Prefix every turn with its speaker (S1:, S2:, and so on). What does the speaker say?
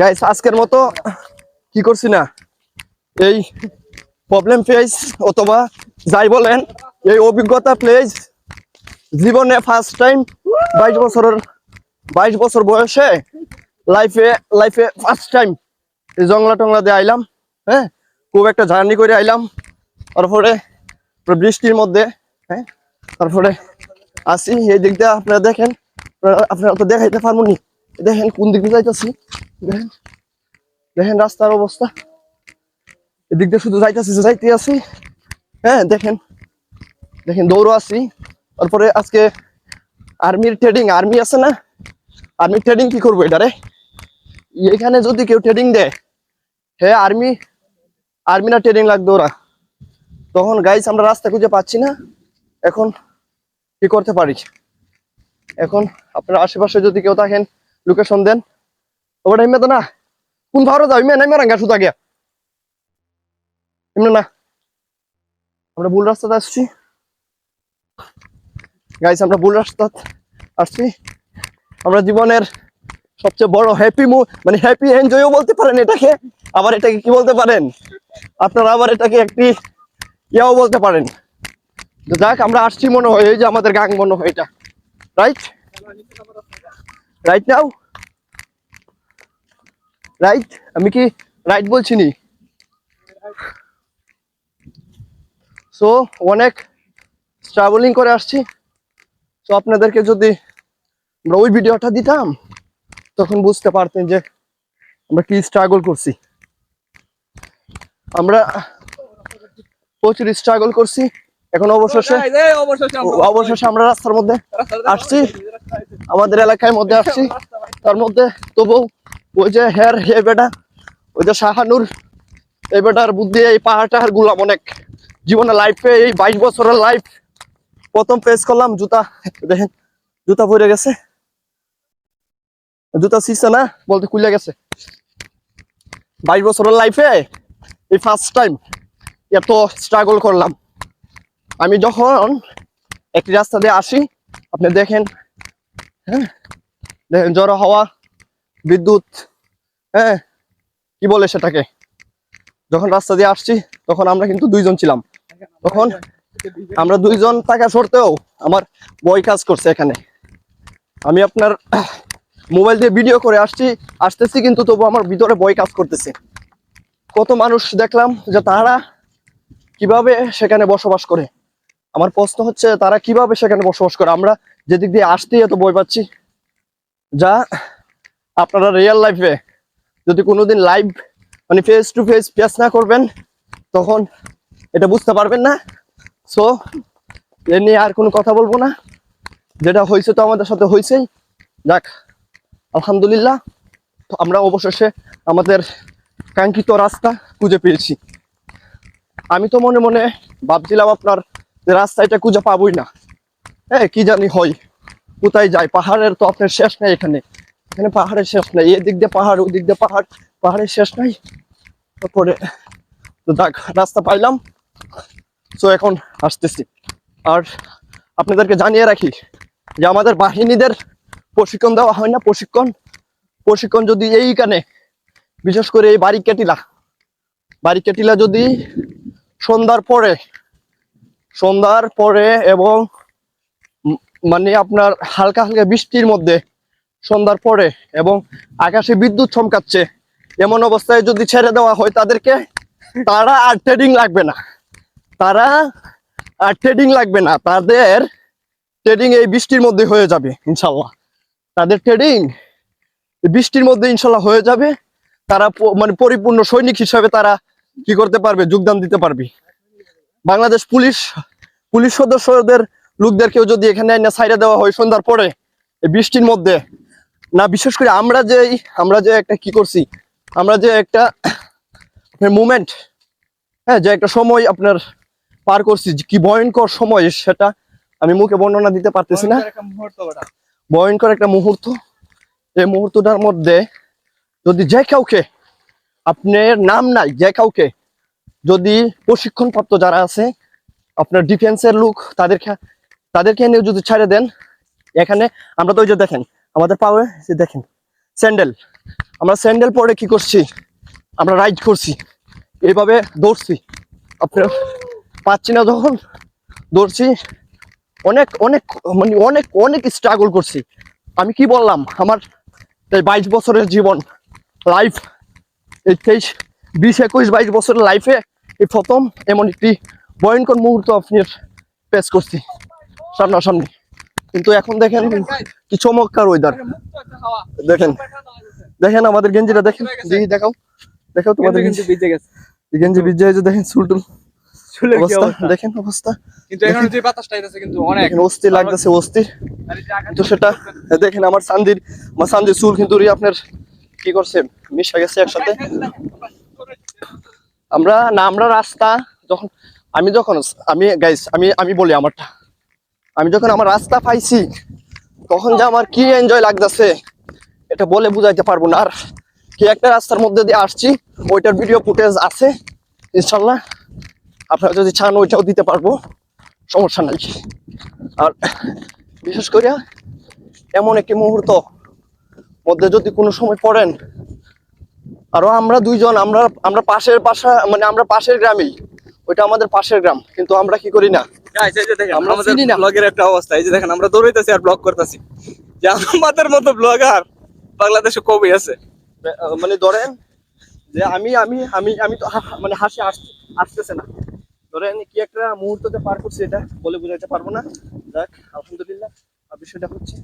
S1: Guys আজকের মতো কি করছি না? এই প্রবলেম ফেস অথবা যাই বলেন, এই অভিজ্ঞতা প্লেস জীবনে ফার্স্ট টাইম বাইশ বছরের, বাইশ বছর বয়সে লাইফে লাইফে ফার্স্ট টাইম এই জংলা টংলা দিয়ে আইলাম হ্যাঁ? খুব একটা জার্নি করে আইলাম। তারপরে বৃষ্টির মধ্যে হ্যাঁ? তারপরে আসি, এই দিক দিয়ে আপনারা দেখেন, আপনারা- আপনারা তো দেখাইতে পারব নি। দেখেন কোন দিকে যাইতেছি? দেখেন। দেখেন রাস্তার অবস্থা। এদিক দিয়ে শুধু যাইতেছি যাইতে আছি। হ্যাঁ দেখেন। দেখেন, দৌড়ো আছি। তারপরে আজকে আর্মির ট্রেডিং আর্মি আছে না? আর্মি ট্রেডিং কি করব এটারে এখানে যদি কেউ ট্রেডিং দেয় হ্যাঁ আর্মি আর্মি না ট্রেডিং লাগবে ওরা? তখন গাইস আমরা রাস্তা খুঁজে পাচ্ছি না। এখন কি করতে পারি? এখন আপনার আশেপাশে যদি কেউ থাকেন লোকেশন দেন। ওটা এমনি তো না, কোন ভালো যাও? এমনি নেমে রাঙ্গা শুধু গিয়া। এমনি না। আমরা ভুল রাস্তাতে আসছি। গাইস আমরা ভুল রাস্তা আসছি। আমরা জীবনের সবচেয়ে বড় হ্যাপি মু মানে হ্যাপি এনজয়ও বলতে পারেন এটাকে, আবার এটাকে কি বলতে পারেন? আপনারা আবার এটাকে একটি ইয়াও বলতে পারেন। যাক, আমরা আসছি মনে হয়, এই যে আমাদের গাং মনে হয় এটা। রাইট রাইট নাও রাইট আমি কি রাইট বলছি নি? সো অনেক ট্রাভেলিং করে আসছি। তো আপনাদেরকে যদি আমরা ওই ভিডিওটা দিতাম তখন বুঝতে পারতেন যে আমরা কি স্ট্রাগল করছি। আমরা প্রচুর স্ট্রাগল করছি। এখন অবশেষে অবশেষে আমরা রাস্তার মধ্যে আসছি। আমাদের এলাকার মধ্যে আসছি। তার মধ্যে তবু ওই যে হেয়ার হে বেটা, ওই যে শাহানুর এই বেটার বুদ্ধি, এই পাহাড়টার গুলাম অনেক। জীবনে লাইফে এই বাইশ বছরের লাইফ প্রথম পেস করলাম, জুতা, দেখেন, জুতা পরে গেছে। জুতা শিখছে না, বলতে কুলে গেছে। বাইশ বছরের লাইফে এই ফার্স্ট টাইম এত স্ট্রাগল করলাম। আমি যখন একটি রাস্তা দিয়ে আসি, আপনি দেখেন হ্যাঁ দেখেন, জড়ো হাওয়া বিদ্যুৎ হ্যাঁ? কি বলে সেটাকে? যখন রাস্তা দিয়ে আসছি, তখন আমরা কিন্তু দুইজন ছিলাম। তখন আমরা দুইজন টাকা সরতেও আমার বই কাজ করছে এখানে। আমি আপনার মোবাইল দিয়ে ভিডিও করে আসছি, আসতেছি কিন্তু তবু আমার ভিতরে বই কাজ করতেছে। কত মানুষ দেখলাম যে তারা কীভাবে সেখানে বসবাস করে। আমার প্রশ্ন হচ্ছে, তারা কীভাবে সেখানে বসবাস করে? আমরা যেদিক দিয়ে আসতেই এত বই পাচ্ছি। যা আপনারা রিয়েল লাইফে যদি কোনোদিন লাইভ মানে ফেস টু ফেস ফেস না করবেন, তখন এটা বুঝতে পারবেন না। সো এ নিয়ে আর কোনো কথা বলব না। যেটা হয়েছে তো আমাদের সাথে হয়েছেই। যাক, আলহামদুলিল্লাহ। তো আমরা অবশেষে আমাদের কাঙ্ক্ষিত রাস্তা খুঁজে পেয়েছি। আমি তো মনে মনে ভাবছিলাম আপনার যে রাস্তা এটা খুঁজে পাবোই না। হ্যাঁ কি জানি হয়। কোথায় যায়? পাহাড়ের তো আপনার শেষ নেই এখানে। এখানে পাহাড়ের শেষ নাই, এদিক দিয়ে পাহাড়, ওদিক দিয়ে পাহাড়, পাহাড়ের শেষ নাই। তারপরে তো দেখ রাস্তা পাইলাম। তো এখন আসতেছি। আর আপনাদেরকে জানিয়ে রাখি যে আমাদের বাহিনীদের প্রশিক্ষণ দেওয়া হয় না, প্রশিক্ষণ। প্রশিক্ষণ যদি এইখানে, বিশেষ করে এই বাড়ি কেটিলা বাড়ি কেটিলা যদি সন্ধ্যার পরে সন্ধ্যার পরে এবং মানে আপনার হালকা হালকা বৃষ্টির মধ্যে সন্ধ্যার পরে এবং আকাশে বিদ্যুৎ চমকাচ্ছে, এমন অবস্থায় যদি ছেড়ে দেওয়া হয় তাদেরকে, তারা আর ট্রেডিং লাগবে না। তারা আর ট্রেডিং লাগবে না। তাদের ট্রেডিং এই বৃষ্টির মধ্যে হয়ে যাবে, ইনশাল্লাহ। তাদের ট্রেডিং বৃষ্টির মধ্যে ইনশাল্লাহ হয়ে যাবে। তারা মানে পরিপূর্ণ সৈনিক হিসাবে তারা কি করতে পারবে? যোগদান দিতে পারবে। বাংলাদেশ পুলিশ পুলিশ সদস্যদের, লোকদেরকেও যদি এখানে সাইডে দেওয়া হয় সন্ধ্যার পরে বৃষ্টির মধ্যে না বিশেষ করে আমরা যে আমরা যে একটা কি করছি? আমরা যে একটা মুমেন্ট হ্যাঁ যে একটা সময় আপনার পার করছি কি ভয়ঙ্কর সময় সেটা আমি মুখে বর্ণনা দিতে পারতেছি না। ভয়ঙ্কর একটা মুহূর্ত এই মুহূর্তটার মধ্যে যদি যে কাউকে আপনার নাম নাই যে কাউকে যদি প্রশিক্ষণপ্রাপ্ত যারা আছে আপনার ডিফেন্সের লোক তাদেরকে তাদেরকে এনে যদি ছাড়ে দেন এখানে আমরা তো ওই যে দেখেন আমাদের পাওয়ে যে দেখেন, স্যান্ডেল। আমরা স্যান্ডেল পরে কি করছি? আমরা রাইড করছি। এইভাবে দৌড়ছি। আপনার পাচ্ছি না যখন, দৌড়ছি। অনেক অনেক মানে অনেক অনেক স্ট্রাগল করছি। আমি কি বললাম? আমার এই বাইশ বছরের জীবন লাইফ এই তেইশ, বিশ, একুশ, বাইশ বছরের লাইফে এই প্রথম এমন একটি ভয়ঙ্কর মুহূর্ত আপনি পেশ করছি। সামনাসামনি। কিন্তু এখন দেখেন কি চমৎকার ওয়েদার দেখেন দেখেন আমাদের গেঞ্জিটা দেখেন দেখি দেখাও দেখাও তোমাদের গেঞ্জি।
S2: ভিজে গেছে।
S1: গেঞ্জি ভিজে হয়েছে দেখেন চুলটুল।
S2: চুলের কি
S1: অবস্থা
S2: অবস্থা?
S1: দেখেন অবস্থা।
S2: কিন্তু এখন যে বাতাসটা আইতাছে কিন্তু অনেক।
S1: দেখেন লাগতেছে সেটা দেখেন আমার সান্দির আমার সান্দির চুল কিন্তু রি আপনার কি করছে মিশে গেছে একসাথে। আমরা না আমরা রাস্তা যখন আমি যখন আমি গাইস আমি আমি বলি আমারটা। আমি যখন আমার রাস্তা পাইছি, তখন যে আমার কি এনজয় লাগতেছে, এটা বলে বুঝাইতে পারব না। আর কি একটা রাস্তার মধ্যে দিয়ে আসছি, ওইটার ভিডিও ফুটেজ আছে, ইনশাল্লাহ। আপনারা যদি চান, ওইটাও দিতে পারব। সমস্যা নাই। আর বিশেষ করে, এমন একটি মুহূর্ত মধ্যে যদি কোনো সময় পড়েন আরও আমরা দুইজন, আমরা আমরা পাশের পাশা মানে আমরা পাশের গ্রামেই, ওইটা আমাদের পাশের গ্রাম, কিন্তু আমরা কি করি না?
S2: Guys, এই যে দেখেন,
S1: আমরা
S2: আমাদের ব্লগের একটা অবস্থা এই যে দেখেন আমরা দৌড়াইতেছি আর ব্লগ করতেছি। যে আমাদের মতো ব্লগার বাংলাদেশে কবি আছে।
S1: মানে ধরেন যে আমি আমি আমি আমি তো হা- মানে হাসি আসতেছে না। ধরেন কি একটা মুহূর্ততে পার করছি এটা বলে বোঝাতে পারব না। যাক আলহামদুলিল্লাহ বিষয়টা হচ্ছে